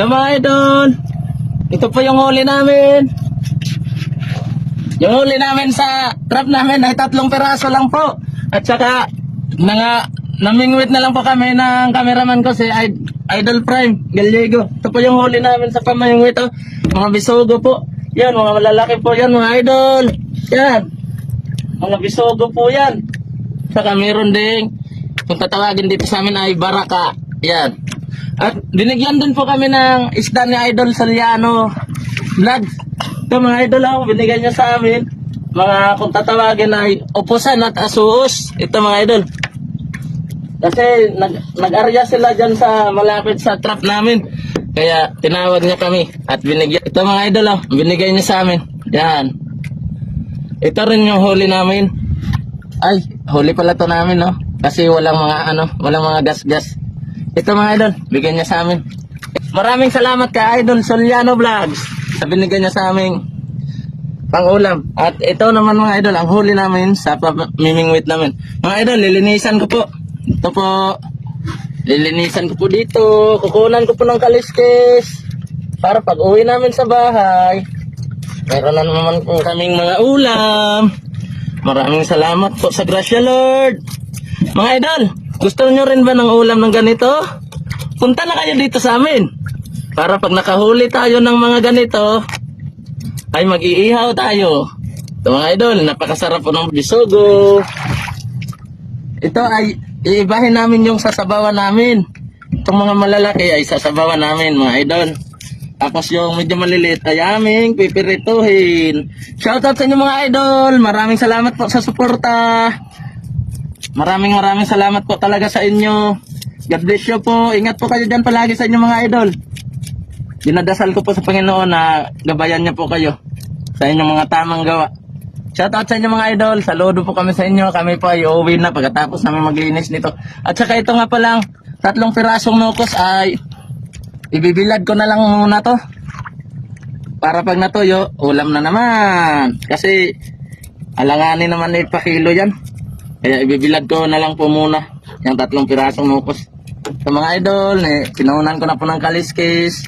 Mga idol. Ito po yung huli namin. Yung huli namin sa trap namin ay tatlong peraso lang po. At saka, mga, namingwit na lang po kami ng cameraman ko si Idol Prime Gallego. Ito po yung huli namin sa pamingwit. Oh. Mga bisogo po. Yan, mga malalaki po yan, mga idol. Yan. Mga bisogo po yan. Saka meron ding, kung tatawagin dito sa amin ay baraka. Yan. At binigyan din po kami ng isda ni Idol Saliano Vlog. Ito mga idol ako, binigyan niya sa amin. Mga kung tatawagin ay upusan at asuos. Ito mga idol. Kasi nag, nag-arya sila dyan sa malapit sa trap namin. Kaya tinawag niya kami at binigyan. Ito mga idol oh, binigay niya sa amin. Yan. Ito rin yung huli namin. Ay, huli pala to namin, no? Kasi walang mga ano, walang mga gas-gas. Ito mga idol, bigyan niya sa amin. Maraming salamat kay Idol Soliano Vlogs sa binigay niya sa aming pangulam. At ito naman mga idol, ang huli namin sa mimingwit namin. Mga idol, lilinisan ko po. Ito po, lilinisan ko po dito. Kukunan ko po ng kaliskis. Para pag uwi namin sa bahay, meron na naman po kaming mga ulam. Maraming salamat po sa grasya Lord. Mga idol, gusto nyo rin ba ng ulam ng ganito? Punta na kayo dito sa amin. Para pag nakahuli tayo ng mga ganito, ay mag-iihaw tayo. Ito mga idol, napakasarap po ng bisogo. Ito ay iibahin namin yung sasabawan namin. Itong mga malalaki ay sasabawan namin mga idol. Tapos yung medyo maliliit ay aming pipirituhin. Shoutout sa inyo mga idol. Maraming salamat po sa suporta. Maraming maraming salamat po talaga sa inyo. God bless you po. Ingat po kayo dyan palagi sa inyo mga idol. Dinadasal ko po sa Panginoon na gabayan niya po kayo sa inyong mga tamang gawa. Shoutout sa inyo mga idol. Saludo po kami sa inyo. Kami po ay uuwi na pagkatapos namin maglinis nito. At saka ito nga pa lang, tatlong pirasong nukos ay ibibilad ko na lang muna to. Para pag natuyo, ulam na naman. Kasi alanganin naman ipakilo yan. Kaya ibibilad ko na lang po muna yung tatlong pirasong nukos. Sa mga idol, eh, pinunan ko na po ng kaliskis.